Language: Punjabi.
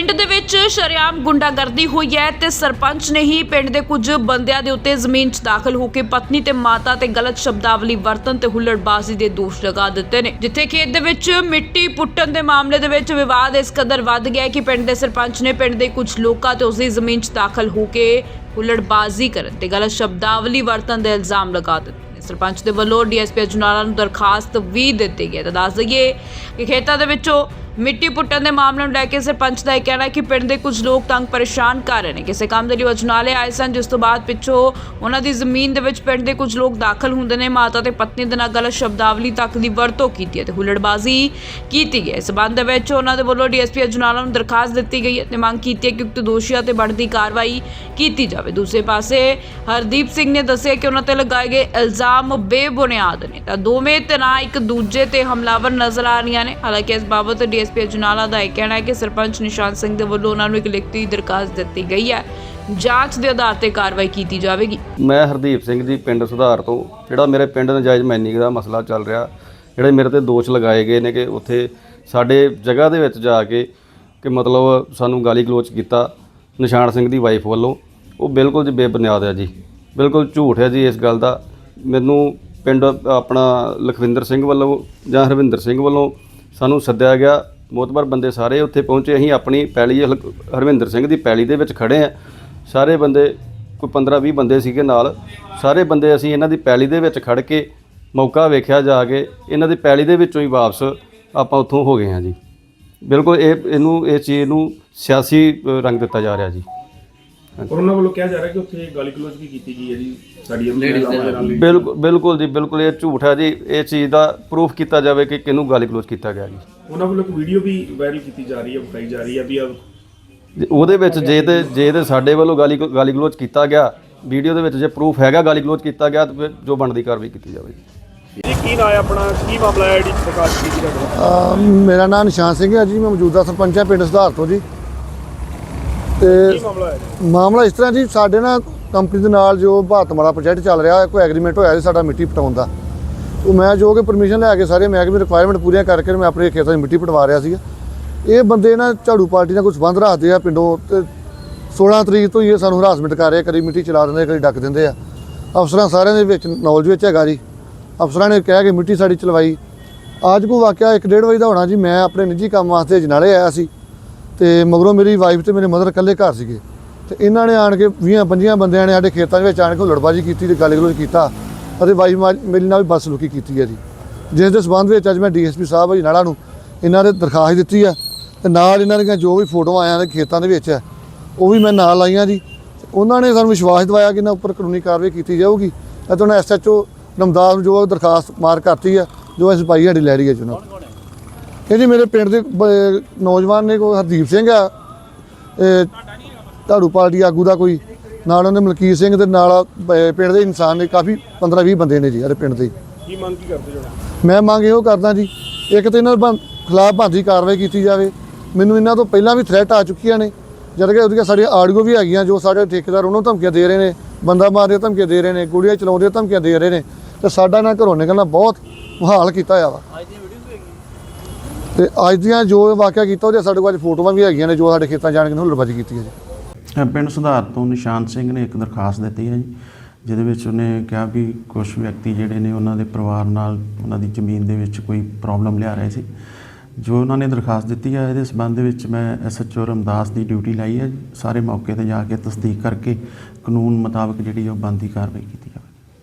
ਪਿੰਡ ਦੇ ਵਿੱਚ ਸ਼ਰੇਆਮ ਗੁੰਡਾਗਰਦੀ ਹੋਈ ਹੈ ਤੇ ਸਰਪੰਚ ਨੇ ਹੀ ਪਿੰਡ ਦੇ ਕੁਝ ਬੰਦਿਆਂ ਦੇ ਉੱਤੇ ਜ਼ਮੀਨ 'ਚ ਦਾਖਲ ਹੋ ਕੇ ਪਤਨੀ ਤੇ ਮਾਤਾ ਤੇ ਗਲਤ ਸ਼ਬਦਾਵਲੀ ਵਰਤਨ ਤੇ ਹੁੱਲੜਬਾਜ਼ੀ ਦੇ ਦੋਸ਼ ਲਗਾ ਦਿੱਤੇ ਨੇ। ਜਿੱਥੇ ਖੇਤ ਦੇ ਵਿੱਚ ਮਿੱਟੀ ਪੁੱਟਣ ਦੇ ਮਾਮਲੇ ਦੇ ਵਿੱਚ ਵਿਵਾਦ ਇਸ ਕਦਰ ਵੱਧ ਗਿਆ ਕਿ ਪਿੰਡ ਦੇ ਸਰਪੰਚ ਨੇ ਪਿੰਡ ਦੇ ਕੁਝ ਲੋਕਾਂ ਤੇ ਉਸਦੀ ਜ਼ਮੀਨ 'ਚ ਦਾਖਲ ਹੋ ਕੇ ਹੁੱਲੜਬਾਜ਼ੀ ਕਰਨ ਤੇ ਗਲਤ ਸ਼ਬਦਾਵਲੀ ਵਰਤਨ ਦੇ ਇਲਜ਼ਾਮ ਲਗਾ ਦਿੱਤੇ ਨੇ। ਸਰਪੰਚ ਦੇ ਵੱਲੋਂ ਡੀਐਸਪੀ ਅਜਨਾਲਾ ਨੂੰ ਦਰਖਾਸਤ ਵੀ ਦਿੱਤੀ ਗਈ ਹੈ। ਤਾਂ ਦੱਸ ਦਈਏ ਕਿ ਖੇਤਾਂ ਦੇ ਵਿੱਚੋਂ ਮਿੱਟੀ ਪੁੱਟਣ ਦੇ ਮਾਮਲੇ ਨੂੰ ਲੈ ਕੇ ਸਰਪੰਚ ਦਾ ਇਹ ਕਹਿਣਾ ਕਿ ਪਿੰਡ ਦੇ ਕੁਝ ਲੋਕ ਤੰਗ ਪਰੇਸ਼ਾਨ ਕਰ ਰਹੇ ਨੇ। ਕਿਸੇ ਕੰਮ ਦੇ ਲਈ ਉਹ ਅਜਨਾਲੇ ਆਏ ਸਨ, ਜਿਸ ਤੋਂ ਬਾਅਦ ਪਿੱਛੋਂ ਉਹਨਾਂ ਦੀ ਜ਼ਮੀਨ ਦੇ ਵਿੱਚ ਪਿੰਡ ਦੇ ਕੁਝ ਲੋਕ ਦਾਖਲ ਹੁੰਦੇ ਨੇ। ਮਾਤਾ ਤੇ ਪਤਨੀ ਦੇ ਨਾਲ ਗਲਤ ਸ਼ਬਦਾਵਲੀ ਤੱਕ ਦੀ ਵਰਤੋਂ ਕੀਤੀ ਹੈ ਤੇ ਹੁੱਲੜਬਾਜ਼ੀ ਕੀਤੀ ਗਈ ਹੈ। ਇਸ ਸਬੰਧ ਵਿੱਚ ਉਹਨਾਂ ਦੇ ਵੱਲੋਂ ਡੀਐਸਪੀ ਅਜਨਾਲਾ ਨੂੰ ਦਰਖਾਸਤ ਦਿੱਤੀ ਗਈ ਹੈ ਤੇ ਮੰਗ ਕੀਤੀ ਹੈ ਕਿ ਉਕਤ ਦੋਸ਼ੀਆਂ ਤੇ ਬਣਦੀ ਕਾਰਵਾਈ ਕੀਤੀ ਜਾਵੇ। ਦੂਸਰੇ ਪਾਸੇ ਹਰਦੀਪ ਸਿੰਘ ਨੇ ਦੱਸਿਆ ਕਿ ਉਹਨਾਂ ਤੇ ਲਗਾਏ ਗਏ ਇਲਜ਼ਾਮ ਬੇਬੁਨਿਆਦ ਨੇ। ਤਾਂ ਦੋਵੇਂ ਧਿਰਾਂ ਇੱਕ ਦੂਜੇ ਤੇ ਹਮਲਾਵਰ ਨਜ਼ਰ ਆ ਰਹੀਆਂ ਨੇ। ਹਾਲਾਂਕਿ ਇਸ ਬਾਬਤ ਡੀ ਡੀਐਸਪੀ ਅਜਨਾਲਾ ਦਾ ਇਹ ਕਹਿਣਾ ਹੈ ਕਿ ਸਰਪੰਚ ਨਿਸ਼ਾਨ ਸਿੰਘ ਦੇ ਵੱਲੋਂ ਉਹਨਾਂ ਨੂੰ ਇੱਕ ਲਿਖਤੀ ਦਰਖਾਸਤ ਦਿੱਤੀ ਗਈ ਹੈ। ਜਾਂਚ ਦੇ ਆਧਾਰ ਤੇ ਕਾਰਵਾਈ ਕੀਤੀ ਜਾਵੇਗੀ। ਮੈਂ ਹਰਦੀਪ ਸਿੰਘ ਜੀ, ਪਿੰਡ ਸੁਧਾਰ ਤੋਂ, ਜਿਹੜਾ ਮੇਰੇ ਪਿੰਡ ਨਜਾਇਜ਼ ਮਾਈਨਿੰਗ ਦਾ ਮਸਲਾ ਚੱਲ ਰਿਹਾ, ਜਿਹੜੇ ਮੇਰੇ ਤੇ ਦੋਸ਼ ਲਗਾਏ ਗਏ ਨੇ ਕਿ ਉੱਥੇ ਸਾਡੇ ਜਗ੍ਹਾ ਦੇ ਵਿੱਚ ਜਾ ਕੇ ਕਿ ਮਤਲਬ ਸਾਨੂੰ ਗਾਲੀ ਗਲੋਚ ਕੀਤਾ ਨਿਸ਼ਾਨ ਸਿੰਘ ਦੀ ਵਾਈਫ ਵੱਲੋਂ। ਉਹ ਬਿਲਕੁਲ ਜੀ ਬੇਬੁਨਿਆਦ ਹੈ ਜੀ। ਬਿਲਕੁਲ ਝੂਠ ਹੈ ਜੀ ਇਸ ਗੱਲ ਦਾ। ਮੈਨੂੰ ਪਿੰਡ ਆਪਣਾ ਲਖਵਿੰਦਰ ਸਿੰਘ ਵੱਲੋਂ ਜਾਂ ਹਰਵਿੰਦਰ ਸਿੰਘ ਵੱਲੋਂ ਸਾਨੂੰ ਸੱਦਿਆ ਗਿਆ। ਮੋਤਬਰ ਬੰਦੇ ਸਾਰੇ ਉੱਥੇ ਪਹੁੰਚੇ। ਅਸੀਂ ਆਪਣੀ ਪੈਲੀ ਹਲ- ਹਰਵਿੰਦਰ ਸਿੰਘ ਦੀ ਪੈਲੀ ਦੇ ਵਿੱਚ ਖੜੇ ਆ ਸਾਰੇ ਬੰਦੇ ਕੋਈ 15 20 ਬੰਦੇ ਸੀਗੇ ਨਾਲ। ਸਾਰੇ ਬੰਦੇ ਅਸੀਂ ਇਹਨਾਂ ਦੀ ਪੈਲੀ ਦੇ ਵਿੱਚ ਖੜ ਕੇ ਮੌਕਾ ਵੇਖਿਆ ਜਾ ਕੇ ਇਹਨਾਂ ਦੀ ਪੈਲੀ ਦੇ ਵਿੱਚੋਂ ਹੀ ਵਾਪਸ ਆਪਾਂ ਉੱਥੋਂ ਹੋ ਗਏ ਹਾਂ ਜੀ। ਬਿਲਕੁਲ ਇਹ ਇਹਨੂੰ ਇਸ ਚੀਜ਼ ਨੂੰ ਸਿਆਸੀ ਅ, ਰੰਗ ਦਿੱਤਾ ਜਾ ਰਿਹਾ ਜੀ। ਔਰ ਉਹਨਾਂ ਵੱਲੋਂ ਕਿਹਾ ਜਾ ਰਿਹਾ ਕਿ ਉੱਥੇ ਗਾਲੀ ਗਲੋਚ ਵੀ ਕੀਤੀ ਗਈ ਹੈ ਜੀ ਸਾਡੀ ਮਹਿਲਾਵਾਂ ਦੇ ਨਾਲ ਬਿਲਕੁਲ ਬਿਲਕੁਲ ਜੀ ਬਿਲਕੁਲ ਇਹ ਝੂਠ ਹੈ ਜੀ। ਇਹ ਚੀਜ਼ ਦਾ ਪ੍ਰੂਫ ਕੀਤਾ ਜਾਵੇ ਕਿ ਕਿਹਨੂੰ ਗਾਲੀ ਗਲੋਚ ਕੀਤਾ ਗਿਆ ਜੀ। ਉਹਨਾਂ ਵੱਲੋਂ ਇੱਕ ਵੀਡੀਓ ਵੀ ਵਾਇਰਲ ਕੀਤੀ ਜਾ ਰਹੀ ਹੈ ਵਿਖਾਈ ਜਾ ਰਹੀ ਹੈ ਵੀ ਆ ਜੇ ਉਹਦੇ ਵਿੱਚ ਜੇ ਤੇ ਜੇ ਤੇ ਸਾਡੇ ਵੱਲੋਂ ਗਾਲੀ ਗਾਲੀ ਗਲੋਚ ਕੀਤਾ ਗਿਆ ਵੀਡੀਓ ਦੇ ਵਿੱਚ ਜੇ ਪ੍ਰੂਫ ਹੈਗਾ ਗਾਲੀ ਗਲੋਚ ਕੀਤਾ ਗਿਆ ਤਾਂ ਫਿਰ ਜੋ ਬਣਦੀ ਕਾਰਵਾਈ ਕੀਤੀ ਜਾਵੇ ਜੀ। ਕੀ ਨਾਂ ਹੈ ਆਪਣਾ? ਕੀ ਮਾਮਲਾ ਹੈ ਜਿਹੜੀ ਪ੍ਰਕਾਸ਼ ਕੀਤੀ ਜਾ ਮੇਰਾ ਨਾਮ ਨਿਸ਼ਾਨ ਸਿੰਘ ਹੈ ਜੀ। ਮੈਂ ਮੌਜੂਦਾ ਸਰਪੰਚ ਹਾਂ ਪਿੰਡ ਸੁਧਾਰ ਤੋਂ ਜੀ। ਤੇ ਕੀ ਮਾਮਲਾ ਇਸ ਤਰ੍ਹਾਂ ਜੀ ਸਾਡੇ ਨਾਲ ਕੰਪਨੀ ਦੇ ਨਾਲ ਜੋ ਭਾਰਤਮਾਲਾ ਪ੍ਰੋਜੈਕਟ ਚੱਲ ਰਿਹਾ ਕੋਈ ਐਗਰੀਮੈਂਟ ਹੋਇਆ ਜੀ ਸਾਡਾ ਮਿੱਟੀ ਪਟਾਉਣ ਦਾ। ਉਹ ਮੈਂ ਜੋ ਕਿ ਪਰਮਿਸ਼ਨ ਲੈ ਕੇ ਸਾਰੇ ਮਹਿਕਮੇ ਰਿਕੁਆਇਰਮੈਂਟ ਪੂਰੀਆਂ ਕਰਕੇ ਮੈਂ ਆਪਣੇ ਖੇਤਾਂ 'ਚ ਮਿੱਟੀ ਪਟਵਾ ਰਿਹਾ ਸੀਗਾ। ਇਹ ਬੰਦੇ ਨਾ ਝਾੜੂ ਪਾਰਟੀ ਨਾਲ ਕੋਈ ਸੰਬੰਧ ਰੱਖਦੇ ਆ ਪਿੰਡੋਂ ਤੇ 16 ਤਰੀਕ ਤੋਂ ਹੀ ਇਹ ਸਾਨੂੰ ਹਰਾਸਮੈਂਟ ਕਰ ਰਹੇ ਕਦੀ ਮਿੱਟੀ ਚਲਾ ਦਿੰਦੇ ਕਦੀ ਡੱਕ ਦਿੰਦੇ ਆ। ਅਫਸਰਾਂ ਸਾਰਿਆਂ ਦੇ ਵਿੱਚ ਨੌਲੇਜ ਵਿੱਚ ਹੈਗਾ ਜੀ। ਅਫਸਰਾਂ ਨੇ ਕਿਹਾ ਕਿ ਮਿੱਟੀ ਸਾਡੀ ਚਲਵਾਈ। ਅੱਜ ਕੋ ਵਾਕਿਆ 1:30 ਵਜੇ ਦਾ ਹੋਣਾ ਜੀ ਮੈਂ ਆਪਣੇ ਨਿੱਜੀ ਕੰਮ ਵਾਸਤੇ ਜਨਾਲੇ ਆਇਆ ਸੀ। ਤੇ ਮਗਰੋਂ ਮੇਰੀ ਵਾਈਫ ਤੇ ਮੇਰੇ ਮਦਰ ਇਕੱਲੇ ਘਰ ਸੀਗੇ। ਤੇ ਇਹਨਾਂ ਨੇ ਆਣ ਕੇ 20 25 ਬੰਦਿਆਂ ਨੇ ਸਾਡੇ ਖੇਤਾਂ ਦੇ ਵਿੱਚ ਆਣ ਕੇ ਲੜਬਾਜੀ ਕੀਤੀ ਤੇ ਗਾਲੀ ਗਲੋਚ ਕੀਤਾ ਅਤੇ ਵਾਈਫ ਮੇਰੀ ਨਾਲ ਵੀ ਬਦਸਲੂਕੀ ਕੀਤੀ ਹੈ ਜੀ। ਜਿਸ ਦੇ ਸਬੰਧ ਵਿੱਚ ਅੱਜ ਮੈਂ ਡੀਐਸਪੀ ਸਾਹਿਬ ਜੀ ਨਾਲਾ ਨੂੰ ਇਹਨਾਂ ਦੇ ਦਰਖਾਸਤ ਦਿੱਤੀ ਆ ਤੇ ਨਾਲ ਇਹਨਾਂ ਦੀਆਂ ਜੋ ਵੀ ਫੋਟੋਆਂ ਆਇਆ ਨੇ ਖੇਤਾਂ ਦੇ ਵਿੱਚ ਹੈ ਉਹ ਵੀ ਮੈਂ ਨਾਲ ਲਾਈਆਂ ਜੀ। ਤੇ ਉਹਨਾਂ ਨੇ ਸਾਨੂੰ ਵਿਸ਼ਵਾਸ ਦਿਵਾਇਆ ਕਿ ਇਹਨਾਂ ਉੱਪਰ ਕਾਨੂੰਨੀ ਕਾਰਵਾਈ ਕੀਤੀ ਜਾਊਗੀ ਅਤੇ ਉਹਨਾਂ ਐਸਐਚਓ ਨਮਦਾਸ ਨੂੰ ਜੋ ਦਰਖਾਸਤ ਮਾਰ ਕਰਤੀ ਆ ਜੋ ਅਸੀਂ ਪਾਈ ਸਾਡੀ ਲੈ ਰਹੀ ਹੈ ਜੀ ਉਹਨਾਂ ਇਹ ਜੀ ਮੇਰੇ ਪਿੰਡ ਦੇ ਬ- ਨੌਜਵਾਨ ਨੇ ਕੋਈ ਹਰਦੀਪ ਸਿੰਘ ਆ। ਇਹ ਝਾੜੂ ਪਾਰਟੀ ਆਗੂ ਦਾ ਕੋਈ। ਨਾਲ ਉਹਨੇ ਮਲਕੀਤ ਸਿੰਘ ਦੇ ਨਾਲ ਬ- ਪਿੰਡ ਦੇ ਇਨਸਾਨ ਨੇ ਕਾਫੀ 15 20 ਬੰਦੇ ਨੇ ਜੀ ਸਾਡੇ ਪਿੰਡ ਦੇ। ਕੀ ਮੰਗ ਕੀ ਕਰਦੇ ਜੋ ਮੈਂ ਮੰਗ ਇਹੋ ਕਰਦਾ ਜੀ ਇੱਕ ਤਾਂ ਇਹਨਾਂ ਦੇ ਖਿਲਾਫ ਬੰਦੀ ਕਾਰਵਾਈ ਕੀਤੀ ਜਾਵੇ। ਮੈਨੂੰ ਇਹਨਾਂ ਤੋਂ ਪਹਿਲਾਂ ਵੀ ਥ੍ਰੈਟ ਆ ਚੁੱਕੀਆਂ ਨੇ। ਜਦ ਕਿ ਉਹਦੀਆਂ ਸਾਡੀਆਂ ਆਡੀਓ ਵੀ ਹੈਗੀਆਂ ਜੋ ਸਾਡੇ ਠੇਕੇਦਾਰ ਉਹਨੂੰ ਧਮਕੀਆਂ ਦੇ ਰਹੇ ਨੇ। ਬੰਦਾ ਮਾਰਦੇ ਧਮਕੀਆਂ ਦੇ ਰਹੇ ਨੇ ਗੋਲੀਆਂ ਚਲਾਉਂਦੇ ਧਮਕੀਆਂ ਦੇ ਰਹੇ ਨੇ। ਤੇ ਸਾਡਾ ਨਾ ਘਰੋਂ ਨਿਕਲਣਾ ਬਹੁਤ ਮੁਹਾਲ ਕੀਤਾ ਹੋਇਆ ਵਾ। ਤੇ ਅੱਜ ਦੀਆਂ ਜੋ ਵਾਕਿਆ ਕੀਤਾ ਉਹਦੇ ਸਾਡੇ ਕੋਲ ਅੱਜ ਫੋਟੋਆਂ ਵੀ ਹੈਗੀਆਂ ਨੇ ਜੋ ਸਾਡੇ ਖੇਤਾਂ ਜਾਣ ਕੇ ਹੁਲੜਬਾਜੀ ਕੀਤੀ ਹੈ ਜੀ ਪਿੰਡ ਸੁਧਾਰ ਤੋਂ ਨਿਸ਼ਾਨ ਸਿੰਘ ਨੇ ਇੱਕ ਦਰਖਾਸਤ ਦਿੱਤੀ ਹੈ ਜੀ, ਜਿਹਦੇ ਵਿੱਚ ਉਹਨੇ ਕਿਹਾ ਵੀ ਕੁਝ ਵਿਅਕਤੀ ਜਿਹੜੇ ਨੇ ਉਹਨਾਂ ਦੇ ਪਰਿਵਾਰ ਨਾਲ ਉਹਨਾਂ ਦੀ ਜ਼ਮੀਨ ਦੇ ਵਿੱਚ ਕੋਈ ਪ੍ਰੋਬਲਮ ਲਿਆ ਰਹੇ ਸੀ ਜੋ ਉਹਨਾਂ ਨੇ ਦਰਖਾਸਤ ਦਿੱਤੀ ਹੈ, ਇਹਦੇ ਸਬੰਧ ਦੇ ਵਿੱਚ ਮੈਂ ਐਸਐਚਓ ਰਮਦਾਸ ਦੀ ਡਿਊਟੀ ਲਾਈ ਹੈ ਜੀ। ਸਾਰੇ ਮੌਕੇ ਤੇ ਜਾ ਕੇ ਤਸਦੀਕ ਕਰਕੇ ਕਾਨੂੰਨ ਮੁਤਾਬਕ ਜਿਹੜੀ ਉਹ ਬੰਦੀ ਕਾਰਵਾਈ ਕੀਤੀ ਜਾਵੇ